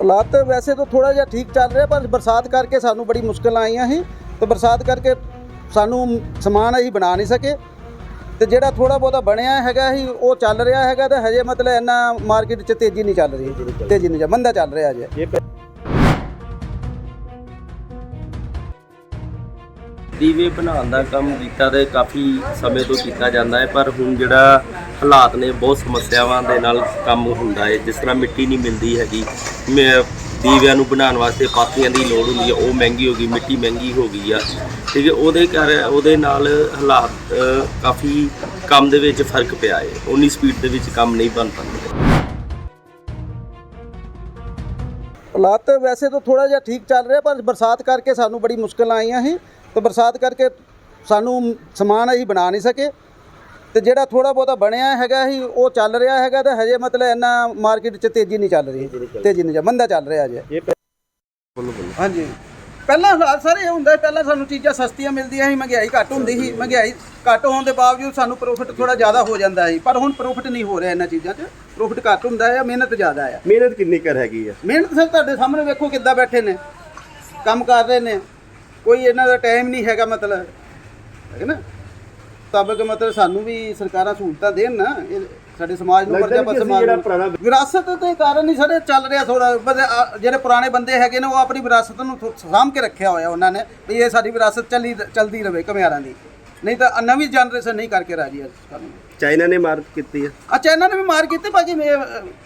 ਹਾਲਾਤ ਵੈਸੇ ਤਾਂ ਥੋੜਾ ਜਿਹਾ ਠੀਕ ਚੱਲ ਰਿਹਾ, ਪਰ ਬਰਸਾਤ ਕਰਕੇ ਸਾਨੂੰ ਬੜੀ ਮੁਸ਼ਕਲਾਂ ਆਈਆਂ ਸੀ ਤੇ ਬਰਸਾਤ ਕਰਕੇ ਸਾਨੂੰ ਸਮਾਨ ਅਸੀਂ ਬਣਾ ਨਹੀਂ ਸਕੇ ਤੇ ਜਿਹੜਾ ਥੋੜਾ ਬਹੁਤਾ ਬਣਿਆ ਹੈਗਾ ਸੀ, ਉਹ ਚੱਲ ਰਿਹਾ ਹੈਗਾ ਤੇ ਹਜੇ ਮਤਲਬ ਇੰਨਾ ਮਾਰਕੀਟ 'ਚ ਤੇਜ਼ੀ ਨਹੀਂ ਚੱਲ ਰਹੀ, ਤੇਜ਼ੀ ਨਹੀਂ ਮੰਦਾ ਚੱਲ ਰਿਹਾ ਹਜੇ। ਦੀਵੇ ਬਣਾਉਣ ਦਾ ਕੰਮ ਕੀਤਾ ਤੇ ਕਾਫੀ ਸਮੇਂ ਤੋਂ ਕੀਤਾ ਜਾਂਦਾ ਹੈ, ਪਰ ਹੁਣ ਜਿਹੜਾ ਹਾਲਾਤ ਨੇ, ਬਹੁਤ ਸਮੱਸਿਆਵਾਂ ਦੇ ਨਾਲ ਕੰਮ ਹੁੰਦਾ ਹੈ। ਜਿਸ ਤਰ੍ਹਾਂ ਮਿੱਟੀ ਨਹੀਂ ਮਿਲਦੀ ਹੈਗੀ ਦੀਵਿਆਂ ਨੂੰ ਬਣਾਉਣ ਵਾਸਤੇ ਪਾਥੀਆਂ ਦੀ ਲੋੜ ਹੁੰਦੀ ਹੈ, ਉਹ ਮਹਿੰਗੀ ਹੋ ਗਈ, ਮਿੱਟੀ ਮਹਿੰਗੀ ਹੋ ਗਈ ਆ। ਠੀਕ ਹੈ, ਉਹਦੇ ਕਰ, ਉਹਦੇ ਨਾਲ ਹਾਲਾਤ ਕਾਫੀ ਕੰਮ ਦੇ ਵਿੱਚ ਫ਼ਰਕ ਪਿਆ ਹੈ। ਉਨੀ ਸਪੀਡ ਦੇ ਵਿੱਚ ਕੰਮ ਨਹੀਂ ਬਣ ਪਾਉਂਦਾ। ਹਾਲਾਤ ਵੈਸੇ ਤਾਂ ਥੋੜਾ ਜਿਹਾ ਠੀਕ ਚੱਲ ਰਿਹਾ, ਪਰ ਬਰਸਾਤ ਕਰਕੇ ਸਾਨੂੰ ਬੜੀ ਮੁਸ਼ਕਲਾਂ ਆਈਆਂ ਸੀ। ਤੇ ਬਰਸਾਤ ਕਰਕੇ ਸਾਨੂੰ ਸਮਾਨ ਅਸੀਂ ਬਣਾ ਨਹੀਂ ਸਕੇ। ਤੇ ਜਿਹੜਾ ਥੋੜਾ ਬਹੁਤਾ ਬਣਿਆ ਹੈਗਾ ਸੀ ਉਹ ਚੱਲ ਰਿਹਾ ਹੈਗਾ ਤੇ ਹਜੇ ਮਤਲਬ ਇੰਨਾ ਮਾਰਕੀਟ 'ਚ ਤੇਜ਼ੀ ਨਹੀਂ ਚੱਲ ਰਹੀ। ਤੇਜ਼ੀ ਨਹੀਂ ਜਾ ਮੰਦਾ ਚੱਲ ਰਿਹਾ ਹਜੇ। ਬੋਲੋ ਹਾਂਜੀ। ਪਹਿਲਾਂ ਸਾਰੇ ਇਹ ਹੁੰਦਾ ਪਹਿਲਾਂ ਸਾਨੂੰ ਚੀਜ਼ਾਂ ਸਸਤੀਆਂ ਮਿਲਦੀਆਂ ਸੀ ਮਹਿੰਗਾਈ ਘੱਟ ਹੁੰਦੀ ਸੀ ਮਹਿੰਗਾਈ ਘੱਟ ਹੋਣ ਦੇ ਬਾਵਜੂਦ ਸਾਨੂੰ ਪ੍ਰੋਫਿਟ ਥੋੜਾ ਜ਼ਿਆਦਾ ਹੋ ਜਾਂਦਾ ਸੀ। ਪਰ ਹੁਣ ਪ੍ਰੋਫਿਟ ਨਹੀਂ ਹੋ ਰਿਹਾ ਇਹਨਾਂ ਚੀਜ਼ਾਂ 'ਚ। ਪ੍ਰੋਫਿਟ ਘੱਟ ਹੁੰਦਾ ਹੈ ਮਿਹਨਤ ਜ਼ਿਆਦਾ ਹੈ ਮਿਹਨਤ ਕਿੰਨੀ ਕਰ ਹੈਗੀ ਆ? ਮਿਹਨਤ ਸਰ ਤੁਹਾਡੇ ਸਾਹਮਣੇ ਵੇਖੋ ਕਿੱਦਾਂ ਬੈਠੇ ਨੇ ਕੰਮ ਕਰ ਰਹੇ ਨੇ। ਕੋਈ ਇਹਨਾਂ ਦਾ ਟਾਈਮ ਨਹੀਂ ਹੈਗਾ ਮਤਲਬ। ਹੈ ਨਾ? ਤਬ ਕਿ ਮਤਲਬ ਸਾਨੂੰ ਵੀ ਸਰਕਾਰਾਂ ਸਹੂਲਤਾਂ ਦੇਣ ਨਾ ਇਹ ਸਾਡੇ ਸਮਾਜ ਨੂੰ ਲੱਗਦਾ ਵਰਜਾ ਨੀ ਕਿ ਅਸੀਂ ਜਿਹੜਾ ਪੁਰਾਣਾ ਵਿਰਾਸਤ ਦੇ ਕਾਰਨ ਹੀ ਸਾਰੇ ਚੱਲ ਰਿਹਾ ਥੋੜਾ ਜਿਹੜੇ ਪੁਰਾਣੇ ਬੰਦੇ ਹੈਗੇ ਨੇ ਉਹ ਆਪਣੀ ਵਿਰਾਸਤ ਨੂੰ ਥੋ- ਸਾਂਭ ਕੇ ਰੱਖਿਆ ਹੋਇਆ ਉਹਨਾਂ ਨੇ ਵੀ ਇਹ ਸਾਡੀ ਵਿਰਾਸਤ ਚੱਲੀ ਚਲਦੀ ਰਵੇ ਘਮਿਆਰਾਂ ਦੀ। ਨਹੀਂ ਤਾਂ ਨਵੀਂ ਜਨਰੇਸ਼ਨ ਨਹੀਂ ਕਰਕੇ ਰਾਜੀ ਇਸ ਕੰਮ ਚਾਈਨਾ ਨੇ ਮਾਰ ਕੀਤੀ ਆ। ਅੱਛਾ ਇਹਨਾਂ ਨੇ ਵੀ ਮਾਰ ਕੀਤੀ ਬਾਕੀ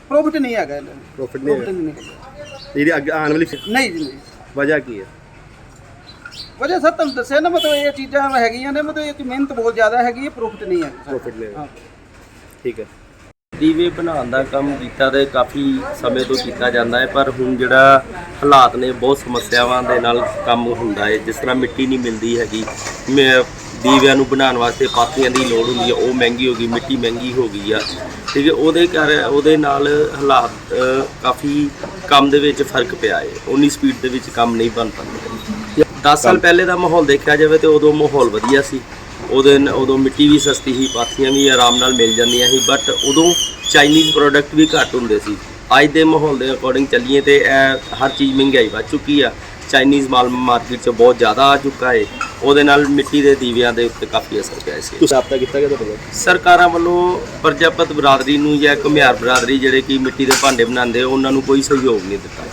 ਪ੍ਰੋਫਿਟ ਨਹੀਂ ਹੈਗਾ ਇਹਨਾਂ ਨੂੰ। ਪ੍ਰੋਫਿਟ ਨਹੀਂ ਪ੍ਰੋਫਿਟ ਹੈਗਾ। ਨਹੀਂ ਹੈਗਾ। ਜਿਹੜੀ ਅੱਗੇ ਆਉਣ ਵਾਲੀ ਨਹੀਂ ਜੀ ਨਹੀਂ। ਵਜ੍ਹਾ ਕੀ ਹੈ ਵਜ੍ਹਾ ਸਰ ਤੁਹਾਨੂੰ ਦੱਸਿਆ ਨਾ ਮਤਲਬ ਇਹ ਚੀਜ਼ਾਂ ਹੈਗੀਆਂ ਨੇ ਮਤਲਬ ਇਹ 'ਚ ਮਿਹਨਤ ਬਹੁਤ ਜ਼ਿਆਦਾ ਹੈਗੀ ਹੈ ਪ੍ਰੋਫਿਟ ਨਹੀਂ ਹੈ। ਪ੍ਰੋਫਿਟ ਨਹੀਂ ਹਾਂ। ਠੀਕ ਹੈ। ਦੀਵੇ ਬਣਾਉਣ ਦਾ ਕੰਮ ਕੀਤਾ ਤੇ ਕਾਫੀ ਸਮੇਂ ਤੋਂ ਕੀਤਾ ਜਾਂਦਾ ਹੈ ਪਰ ਹੁਣ ਜਿਹੜਾ ਹਾਲਾਤ ਨੇ ਬਹੁਤ ਸਮੱਸਿਆਵਾਂ ਦੇ ਨਾਲ ਕੰਮ ਹੁੰਦਾ ਹੈ। ਜਿਸ ਤਰ੍ਹਾਂ ਮਿੱਟੀ ਨਹੀਂ ਮਿਲਦੀ ਹੈਗੀ ਮੈਂ- ਦੀਵਿਆਂ ਨੂੰ ਬਣਾਉਣ ਵਾਸਤੇ ਪਾਥੀਆਂ ਦੀ ਲੋੜ ਹੁੰਦੀ ਹੈ ਉਹ ਮਹਿੰਗੀ ਹੋ ਗਈ ਮਿੱਟੀ ਮਹਿੰਗੀ ਹੋ ਗਈ ਆ। ਠੀਕ ਹੈ ਉਹਦੇ ਕਰ ਉਹਦੇ ਨਾਲ ਹਾਲਾਤ ਅ, ਕਾਫੀ ਕੰਮ ਦੇ ਵਿੱਚ ਫ਼ਰਕ ਪਿਆ ਹੈ। ਉਨੀ ਸਪੀਡ ਦੇ ਵਿੱਚ ਕੰਮ ਨਹੀਂ ਬਣ ਪਾਉਂਦਾ। 10 ਸਾਲ ਪਹਿਲੇ ਦਾ ਮਾਹੌਲ ਦੇਖਿਆ ਜਾਵੇ ਤੇ ਉਦੋਂ ਮਾਹੌਲ ਵਧੀਆ ਸੀ। ਉਹਦੇ ਨ- ਉਦੋਂ ਮਿੱਟੀ ਵੀ ਸਸਤੀ ਸੀ ਪਾਥੀਆਂ ਵੀ ਆਰਾਮ ਨਾਲ ਮਿਲ ਜਾਂਦੀਆਂ ਸੀ ਬਟ ਉਦੋਂ ਚਾਈਨੀਜ਼ ਪ੍ਰੋਡਕਟ ਵੀ ਘੱਟ ਹੁੰਦੇ ਸੀ। ਅੱਜ ਦੇ ਮਾਹੌਲ ਦੇ ਅਕੋਰਡਿੰਗ ਚੱਲੀਏ ਤੇ ਇਹ ਹਰ ਚੀਜ਼ ਮਹਿੰਗਾਈ ਵੱਧ ਚੁੱਕੀ ਆ। ਚਾਈਨੀਜ਼ ਮਾਲ ਮਾਰਕੀਟ 'ਚ ਬਹੁਤ ਜ਼ਿਆਦਾ ਆ ਚੁੱਕਾ ਹੈ ਉਹਦੇ ਨਾਲ ਮਿੱਟੀ ਦੇ ਦੀਵਿਆਂ ਦੇ ਉੱਤੇ ਕਾਫੀ ਅਸਰ ਪਿਆ ਸੀ। ਤੁਸੀਂ ਆਪਤਾ ਕੀਤਾ ਗਿਆ ਤੁਹਾਡੇ ਸਰਕਾਰਾਂ ਵੱਲੋਂ ਪ੍ਰਜਾਪਤ ਬਰਾਦਰੀ ਨੂੰ ਜਾਂ ਘੁਮਿਆਰ ਬਰਾਦਰੀ ਜਿਹੜੇ ਕਿ ਮਿੱਟੀ ਦੇ ਭਾਂਡੇ ਬਣਾਉਂਦੇ ਉਹਨਾਂ ਨੂੰ ਕੋਈ ਸਹਿਯੋਗ ਨਹੀਂ ਦਿੱਤਾ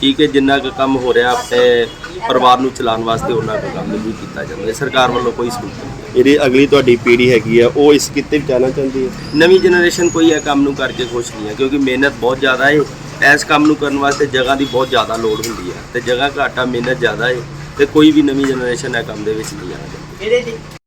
ਠੀਕ ਹੈ ਜਿੰਨਾ ਕੁ ਕੰਮ ਹੋ ਰਿਹਾ ਆਪਣੇ ਪਰਿਵਾਰ ਨੂੰ ਚਲਾਉਣ ਵਾਸਤੇ ਉਹਨਾਂ ਕੁ ਕੰਮ ਨਹੀਂ ਕੀਤਾ ਜਾਂਦਾ। ਸਰਕਾਰ ਵੱਲੋਂ ਕੋਈ ਸਹੂਲਤ ਨਹੀਂ। ਜਿਹੜੀ ਅਗਲੀ ਤੁਹਾਡੀ ਪੀੜ੍ਹੀ ਹੈਗੀ ਆ ਉਹ ਇਸ ਕਿੱਤੇ ਵਿੱਚ ਆਉਣਾ ਚਾਹੁੰਦੀ ਹੈ? ਨਵੀਂ ਜਨਰੇਸ਼ਨ ਕੋਈ ਇਹ ਕੰਮ ਨੂੰ ਕਰਕੇ ਖੁਸ਼ ਨਹੀਂ ਹੈ ਕਿਉਂਕਿ ਮਿਹਨਤ ਬਹੁਤ ਜ਼ਿਆਦਾ ਹੈ ਇਸ ਕੰਮ ਨੂੰ ਕਰਨ ਵਾਸਤੇ ਜਗ੍ਹਾ ਦੀ ਬਹੁਤ ਜ਼ਿਆਦਾ ਲੋੜ ਹੁੰਦੀ ਹੈ ਤੇ ਜਗ੍ਹਾ ਘੱਟ ਮਿਹਨਤ ਜ਼ਿਆਦਾ ਹੈ ਤੇ ਕੋਈ ਵੀ ਨਵੀਂ ਜਨਰੇਸ਼ਨ ਇਹ ਕੰਮ ਦੇ ਵਿੱਚ ਨਹੀਂ ਆਉਂਦੀ।